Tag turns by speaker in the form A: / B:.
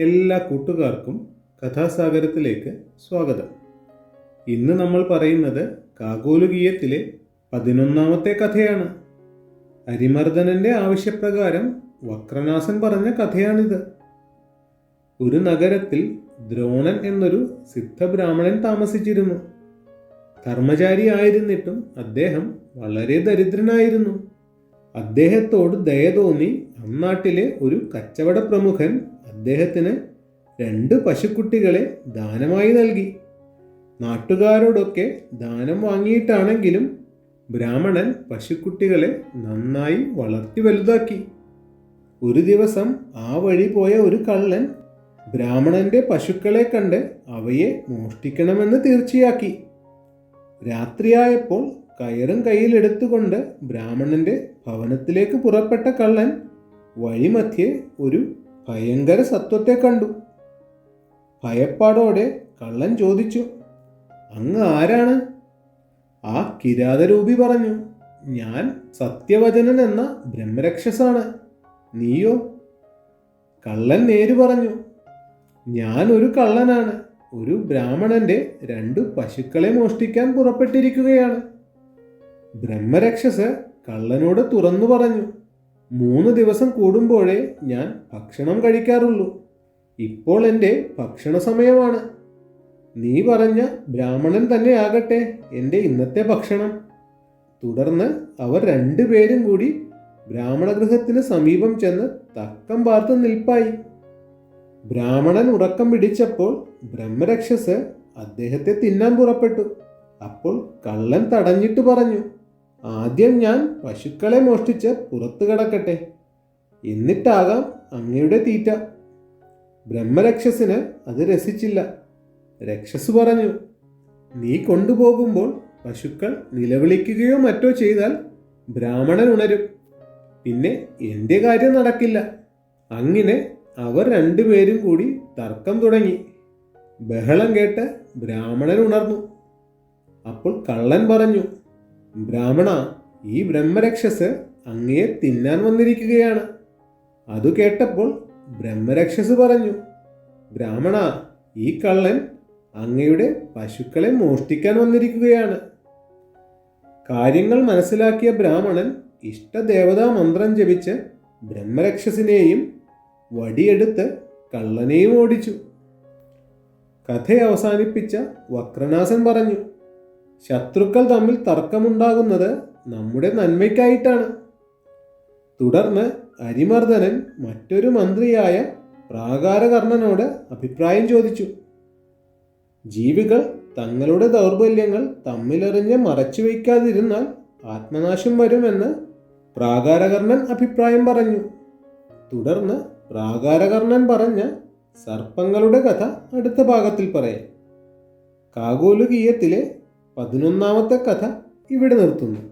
A: എല്ലാ കൂട്ടുകാർക്കും കഥാസാഗരത്തിലേക്ക് സ്വാഗതം. ഇന്ന് നമ്മൾ പറയുന്നത് കാകോലുകീയത്തിലെ പതിനൊന്നാമത്തെ കഥയാണ്. അരിമർദ്ദനന്റെ ആവശ്യപ്രകാരം വക്രനാസൻ പറഞ്ഞ കഥയാണിത്. ഒരു നഗരത്തിൽ ദ്രോണൻ എന്നൊരു സിദ്ധബ്രാഹ്മണൻ താമസിച്ചിരുന്നു. ധർമ്മചാരി ആയിരുന്നിട്ടും അദ്ദേഹം വളരെ ദരിദ്രനായിരുന്നു. അദ്ദേഹത്തോട് ദയ തോന്നി അന്നാട്ടിലെ ഒരു കച്ചവട പ്രമുഖൻ അദ്ദേഹത്തിന് രണ്ട് പശുക്കുട്ടികളെ ദാനമായി നൽകി. നാട്ടുകാരോടൊക്കെ ദാനം വാങ്ങിയിട്ടാണെങ്കിലും ബ്രാഹ്മണൻ പശുക്കുട്ടികളെ നന്നായി വളർത്തി വലുതാക്കി. ഒരു ദിവസം ആ വഴി പോയ ഒരു കള്ളൻ ബ്രാഹ്മണന്റെ പശുക്കളെ കണ്ട് അവയെ മോഷ്ടിക്കണമെന്ന് തീർച്ചയാക്കി. രാത്രിയായപ്പോൾ കയറും കയ്യിലെടുത്തുകൊണ്ട് ബ്രാഹ്മണന്റെ ഭവനത്തിലേക്ക് പുറപ്പെട്ട കള്ളൻ വഴിമധ്യേ ഒരു ഭയങ്കര സത്വത്തെ കണ്ടു. ഭയപ്പാടോടെ കള്ളൻ ചോദിച്ചു അങ്ങ് ആരാണ്? ആ കിരാതരൂപി പറഞ്ഞു ഞാൻ സത്യവചനൻ എന്ന ബ്രഹ്മരക്ഷസാണ്. നീയോ? കള്ളൻ നേര് പറഞ്ഞു ഞാൻ ഒരു കള്ളനാണ്. ഒരു ബ്രാഹ്മണന്റെ രണ്ടു പശുക്കളെ മോഷ്ടിക്കാൻ പുറപ്പെട്ടിരിക്കുകയാണ്. ബ്രഹ്മരക്ഷസ് കള്ളനോട് തുറന്നു പറഞ്ഞു മൂന്ന് ദിവസം കൂടുമ്പോഴേ ഞാൻ ഭക്ഷണം കഴിക്കാറുള്ളൂ. ഇപ്പോൾ എന്റെ ഭക്ഷണ സമയമാണ്. നീ പറഞ്ഞ ബ്രാഹ്മണൻ തന്നെ ആകട്ടെ എന്റെ ഇന്നത്തെ ഭക്ഷണം. തുടർന്ന് അവർ രണ്ടുപേരും കൂടി ബ്രാഹ്മണഗൃഹത്തിന് സമീപം ചെന്ന് തക്കം പാർത്ത് നിൽപ്പായി. ബ്രാഹ്മണൻ ഉറക്കം പിടിച്ചപ്പോൾ ബ്രഹ്മരക്ഷസ് അദ്ദേഹത്തെ തിന്നാൻ പുറപ്പെട്ടു. അപ്പോൾ കള്ളൻ തടഞ്ഞിട്ട് പറഞ്ഞു ആദ്യം ഞാൻ പശുക്കളെ മോഷ്ടിച്ച് പുറത്തു കിടക്കട്ടെ. എന്നിട്ടാകാം അങ്ങയുടെ തീറ്റ. ബ്രഹ്മരക്ഷസിന് അത് രസിച്ചില്ല. രക്ഷസ് പറഞ്ഞു നീ കൊണ്ടുപോകുമ്പോൾ പശുക്കൾ നിലവിളിക്കുകയോ മറ്റോ ചെയ്താൽ ബ്രാഹ്മണൻ ഉണരും. പിന്നെ എന്റെ കാര്യം നടക്കില്ല. അങ്ങനെ അവർ രണ്ടുപേരും കൂടി തർക്കം തുടങ്ങി. ബഹളം കേട്ട് ബ്രാഹ്മണൻ ഉണർന്നു. അപ്പോൾ കള്ളൻ പറഞ്ഞു ബ്രാഹ്മണ ഈ ബ്രഹ്മരക്ഷസ് അങ്ങയെ തിന്നാൻ വന്നിരിക്കുകയാണ്. അതു കേട്ടപ്പോൾ ബ്രഹ്മരക്ഷസ് പറഞ്ഞു ബ്രാഹ്മണ ഈ കള്ളൻ അങ്ങയുടെ പശുക്കളെ മോഷ്ടിക്കാൻ വന്നിരിക്കുകയാണ്. കാര്യങ്ങൾ മനസ്സിലാക്കിയ ബ്രാഹ്മണൻ ഇഷ്ടദേവതാ മന്ത്രം ജപിച്ച് ബ്രഹ്മരക്ഷസിനെയും വടിയെടുത്ത് കള്ളനെയും ഓടിച്ചു. കഥ അവസാനിപ്പിച്ച വക്രനാസൻ പറഞ്ഞു ശത്രുക്കൾ തമ്മിൽ തർക്കമുണ്ടാകുന്നത് നമ്മുടെ നന്മയ്ക്കായിട്ടാണ്. തുടർന്ന് അരിമർദ്ദനൻ മറ്റൊരു മന്ത്രിയായ പ്രാകാരകർണനോട് അഭിപ്രായം ചോദിച്ചു. ജീവികൾ തങ്ങളുടെ ദൗർബല്യങ്ങൾ തമ്മിലെറിഞ്ഞ് മറച്ചു വയ്ക്കാതിരുന്നാൽ ആത്മനാശം വരുമെന്ന് പ്രാകാരകർണൻ അഭിപ്രായം പറഞ്ഞു. തുടർന്ന് പ്രാകാരകർണൻ പറഞ്ഞ സർപ്പങ്ങളുടെ കഥ അടുത്ത ഭാഗത്തിൽ പറയാം. കാകോലുകീയത്തിലെ പതിനൊന്നാമത്തെ കഥ ഇവിടെ നിർത്തുന്നു.